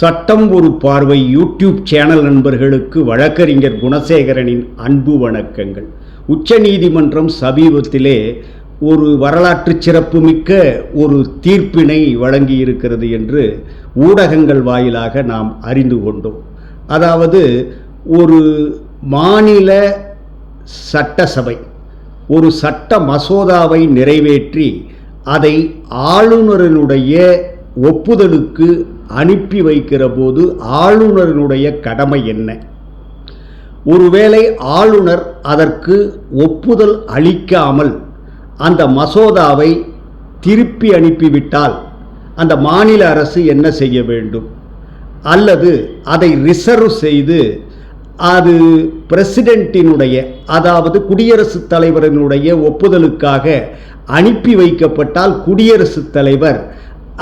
சட்டம் ஒரு பார்வை யூடியூப் சேனல் நண்பர்களுக்கு வழக்கறிஞர் குணசேகரனின் அன்பு வணக்கங்கள். உச்சநீதிமன்றம் சமீபத்திலே ஒரு வரலாற்று சிறப்புமிக்க ஒரு தீர்ப்பினை வழங்கியிருக்கிறது என்று ஊடகங்கள் வாயிலாக நாம் அறிந்து கொண்டோம். அதாவது ஒரு மாநில சட்டசபை ஒரு சட்ட மசோதாவை நிறைவேற்றி அதை ஆளுநரினுடைய ஒப்புதலுக்கு அனுப்பி வைக்கிற போது ஆளுநரினுடைய கடமை என்ன? ஒருவேளை ஆளுநர் அதற்கு ஒப்புதல் அளிக்காமல் அந்த மசோதாவை திருப்பி அனுப்பிவிட்டால் அந்த மாநில அரசு என்ன செய்ய வேண்டும்? அல்லது அதை ரிசர்வ் செய்து அது பிரசிடென்ட்டினுடைய அதாவது குடியரசுத் தலைவரினுடைய ஒப்புதலுக்காக அனுப்பி வைக்கப்பட்டால் குடியரசுத் தலைவர்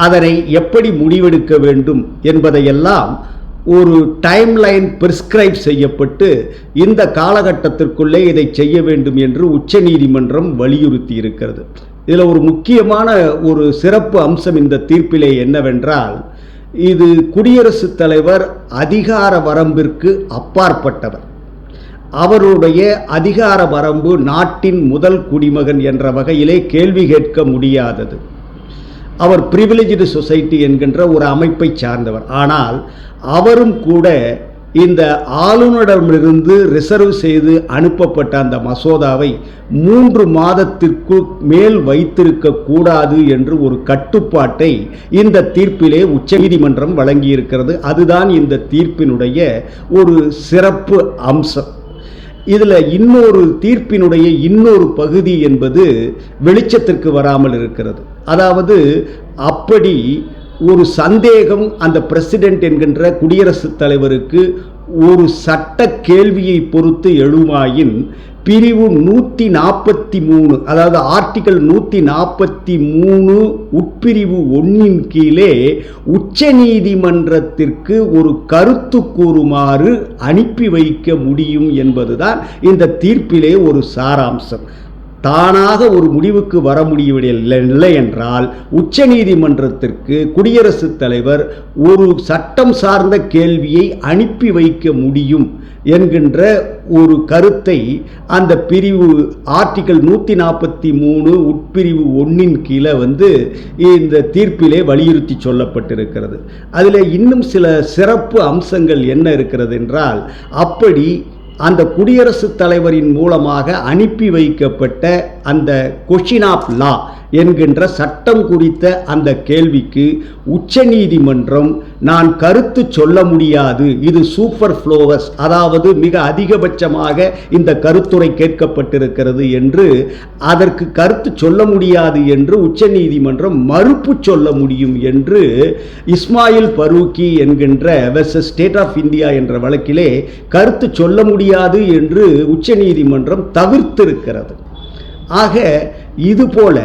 அதனை எப்படி முடிவெடுக்க வேண்டும் என்பதையெல்லாம் ஒரு டைம்லைன் பிரிஸ்கிரைப் செய்யப்பட்டு இந்த காலகட்டத்திற்குள்ளே இதை செய்ய வேண்டும் என்று உச்சநீதிமன்றம் வலியுறுத்தி இருக்கிறது இதில் ஒரு முக்கியமான ஒரு சிறப்பு அம்சம் இந்த தீர்ப்பிலே என்னவென்றால் இது குடியரசுத் தலைவர் அதிகார வரம்பிற்கு அப்பாற்பட்டவர். அவருடைய அதிகார வரம்பு நாட்டின் முதல் குடிமகன் என்ற வகையிலே கேள்வி கேட்க முடியாதது. அவர் ப்ரிவிலேஜ்டு சொசைட்டி என்கின்ற ஒரு அமைப்பை சார்ந்தவர். ஆனால் அவரும் கூட இந்த ஆளுநரிடமிருந்து ரிசர்வ் செய்து அனுப்பப்பட்ட அந்த மசோதாவை மூன்று மாதத்திற்கு மேல் வைத்திருக்க கூடாது என்று ஒரு கட்டுப்பாட்டை இந்த தீர்ப்பிலே உச்சநீதிமன்றம் வழங்கியிருக்கிறது. அதுதான் இந்த தீர்ப்பினுடைய ஒரு சிறப்பு அம்சம். இதில் இன்னொரு தீர்ப்பினுடைய இன்னொரு பகுதி என்பது வெளிச்சத்திற்கு வராமல் இருக்கிறது. அதாவது அப்படி ஒரு சந்தேகம் அந்த பிரசிடென்ட் என்கின்ற குடியரசுத் தலைவருக்கு ஒரு சட்ட கேள்வியை பொறுத்து எழுமாயின் பிரிவு நூற்றி நாற்பத்தி மூணு அதாவது ஆர்டிகல் நூற்றி நாற்பத்தி மூணு உட்பிரிவு ஒன்றின் கீழே உச்ச நீதிமன்றத்திற்கு ஒரு கருத்து கூறுமாறு அனுப்பி வைக்க முடியும் என்பதுதான் இந்த தீர்ப்பிலே ஒரு சாராம்சம். தானாக ஒரு முடிவுக்கு வர முடியவில்லை என்றால் உச்ச நீதிமன்றத்திற்கு குடியரசுத் தலைவர் ஒரு சட்டம் சார்ந்த கேள்வியை அனுப்பி வைக்க முடியும் என்கின்ற ஒரு கருத்தை அந்த பிரிவு ஆர்டிகல் நூற்றி நாற்பத்தி மூணு உட்பிரிவு ஒன்றின் கீழே வந்து இந்த தீர்ப்பிலே வலியுறுத்தி சொல்லப்பட்டிருக்கிறது. அதில் இன்னும் சில சிறப்பு அம்சங்கள் என்ன இருக்கிறது என்றால் அப்படி அந்த குடியரசுத் தலைவரின் மூலமாக அனுப்பி வைக்கப்பட்ட அந்த கொஷின் ஆஃப் லா என்கின்ற சட்டம் குறித்த அந்த கேள்விக்கு உச்சநீதிமன்றம் நான் கருத்து சொல்ல முடியாது. இது சூப்பர் ஃப்ளோவஸ் அதாவது மிக அதிகபட்சமாக இந்த கருத்துரை கேட்கப்பட்டிருக்கிறது என்று அதற்கு கருத்து சொல்ல முடியாது என்று உச்சநீதிமன்றம் மறுப்பு சொல்ல முடியும் என்று இஸ்மாயில் பரூக்கி என்கின்ற வெர்சஸ் ஸ்டேட் ஆஃப் இந்தியா என்ற வழக்கிலே கருத்து சொல்ல முடியாது என்று உச்சநீதிமன்றம் தவிர்த்திருக்கிறது. ஆக இதுபோல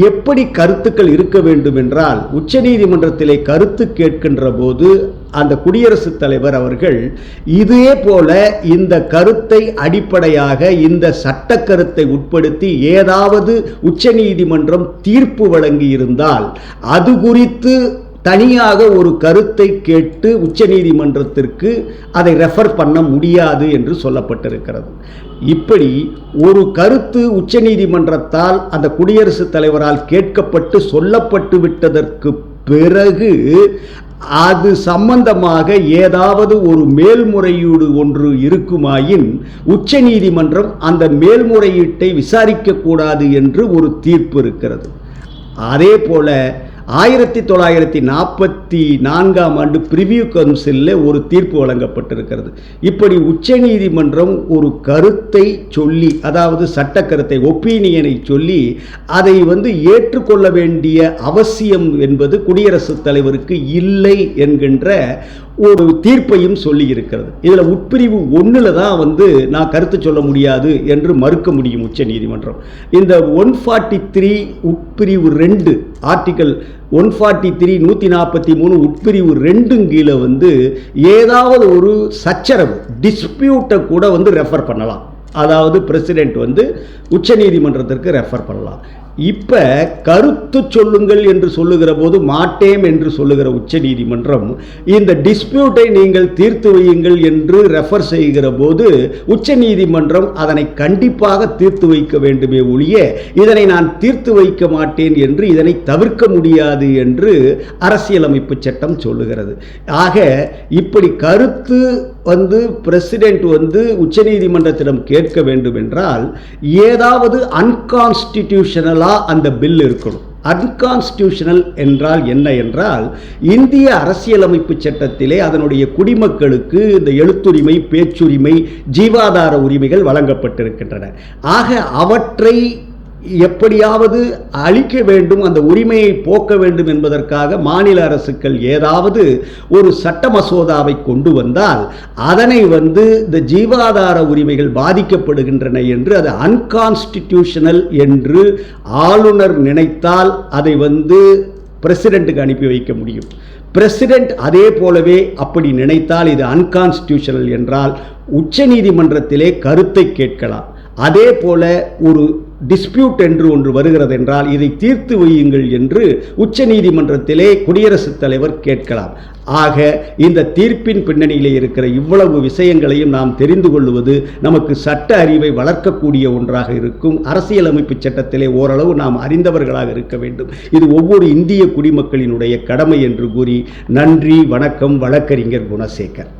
எப்படி கருத்துக்கள் இருக்க வேண்டும் என்றால் உச்சநீதிமன்றத்திலே கருத்து கேட்கின்ற போது அந்த குடியரசுத் தலைவர் அவர்கள் இதே போல இந்த கருத்தை அடிப்படையாக இந்த சட்ட கருத்தை உட்படுத்தி ஏதாவது உச்சநீதிமன்றம் தீர்ப்பு வழங்கி இருந்தால் அது குறித்து தனியாக ஒரு கருத்தை கேட்டு உச்சநீதிமன்றத்திற்கு அதை ரெஃபர் பண்ண முடியாது என்று சொல்லப்பட்டிருக்கிறது. இப்படி ஒரு கருத்து உச்சநீதிமன்றத்தால் அந்த குடியரசுத் தலைவரால் கேட்கப்பட்டு சொல்லப்பட்டு விட்டதற்கு பிறகு அது சம்பந்தமாக ஏதாவது ஒரு மேல்முறையீடு ஒன்று இருக்குமாயின் உச்ச நீதிமன்றம் அந்த மேல்முறையீட்டை விசாரிக்கக்கூடாது என்று ஒரு தீர்ப்பு இருக்கிறது. அதே போல ஆயிரத்தி தொள்ளாயிரத்தி நாற்பத்தி நான்காம் ஆண்டு பிரிவியூ கவுன்சிலில் ஒரு தீர்ப்பு வழங்கப்பட்டிருக்கிறது. இப்படி உச்சநீதிமன்றம் ஒரு கருத்தை சொல்லி அதாவது சட்ட கருத்தை ஒப்பீனியனை சொல்லி அதை வந்து ஏற்றுக்கொள்ள வேண்டிய அவசியம் என்பது குடியரசுத் தலைவருக்கு இல்லை என்கின்ற ஒரு தீர்ப்பையும் சொல்லி இருக்கிறது இதில் உட்பிரிவு ஒன்றில் தான் வந்து நான் கருத்து சொல்ல முடியாது என்று மறுக்க முடியும் உச்ச நீதிமன்றம் இந்த ஒன் ஃபார்ட்டி த்ரீ உட்பிரிவு ரெண்டு ஆர்டிக்கல் ஒன் ஃபார்ட்டி த்ரீ நூற்றி நாற்பத்தி மூணு உட்பிரிவு ரெண்டும் கீழே வந்து ஏதாவது ஒரு சச்சரவு டிஸ்பியூட்டை கூட வந்து ரெஃபர் பண்ணலாம். அதாவது பிரசிடென்ட் வந்து உச்சநீதிமன்றத்திற்கு ரெஃபர் பண்ணலாம். இப்போ கருத்து சொல்லுங்கள் என்று சொல்லுகிற போது மாட்டேம் என்று சொல்லுகிற உச்ச நீதிமன்றம் இந்த டிஸ்பியூட்டை நீங்கள் தீர்த்து வையுங்கள் என்று ரெஃபர் செய்கிற போது உச்சநீதிமன்றம் அதனை கண்டிப்பாக தீர்த்து வைக்க வேண்டுமே ஒழிய இதனை நான் தீர்த்து வைக்க மாட்டேன் என்று இதனை தவிர்க்க முடியாது என்று அரசியலமைப்பு சட்டம் சொல்லுகிறது. ஆக இப்படி கருத்து வந்து பிரசிடென்ட் வந்து உச்சநீதிமன்றத்திடம் கேட்க வேண்டும் என்றால் ஏதாவது அன்கான்ஸ்டிடியூஷனலாக அந்த பில் இருக்கணும். அன்கான்ஸ்டியூஷனல் என்றால் என்ன என்றால் இந்திய அரசியலமைப்பு சட்டத்திலே அதனுடைய குடிமக்களுக்கு இந்த எழுத்துரிமை பேச்சுரிமை ஜீவாதார உரிமைகள் வழங்கப்பட்டிருக்கின்றன. ஆக அவற்றை எப்படியாவது அழிக்க வேண்டும் அந்த உரிமையை போக்க வேண்டும் என்பதற்காக மாநில அரசுகள் ஏதாவது ஒரு சட்ட மசோதாவை கொண்டு வந்தால் அதனை வந்து இந்த ஜீவாதார உரிமைகள் பாதிக்கப்படுகின்றன என்று அது அன்கான்ஸ்டிடியூஷனல் என்று ஆளுநர் நினைத்தால் அதை வந்து பிரசிடெண்ட்டுக்கு அனுப்பி வைக்க முடியும். பிரசிடெண்ட் அதே போலவே அப்படி நினைத்தால் இது அன்கான்ஸ்டியூஷனல் என்றால் உச்சநீதிமன்றத்திலே கருத்தை கேட்கலாம். அதே போல ஒரு டிஸ்பியூட் என்று ஒன்று வருகிறது என்றால் இதை தீர்த்து வையுங்கள் என்று உச்சநீதிமன்றத்திலே குடியரசுத் தலைவர் கேட்கலாம். ஆக இந்த தீர்ப்பின் பின்னணியிலே இருக்கிற இவ்வளவு விஷயங்களையும் நாம் தெரிந்து கொள்வது நமக்கு சட்ட அறிவை வளர்க்கக்கூடிய ஒன்றாக இருக்கும். அரசியலமைப்பு சட்டத்திலே ஓரளவு நாம் அறிந்தவர்களாக இருக்க வேண்டும். இது ஒவ்வொரு இந்திய குடிமக்களினுடைய கடமை என்று கூறி நன்றி வணக்கம் வழக்கறிஞர் குணசேகர்.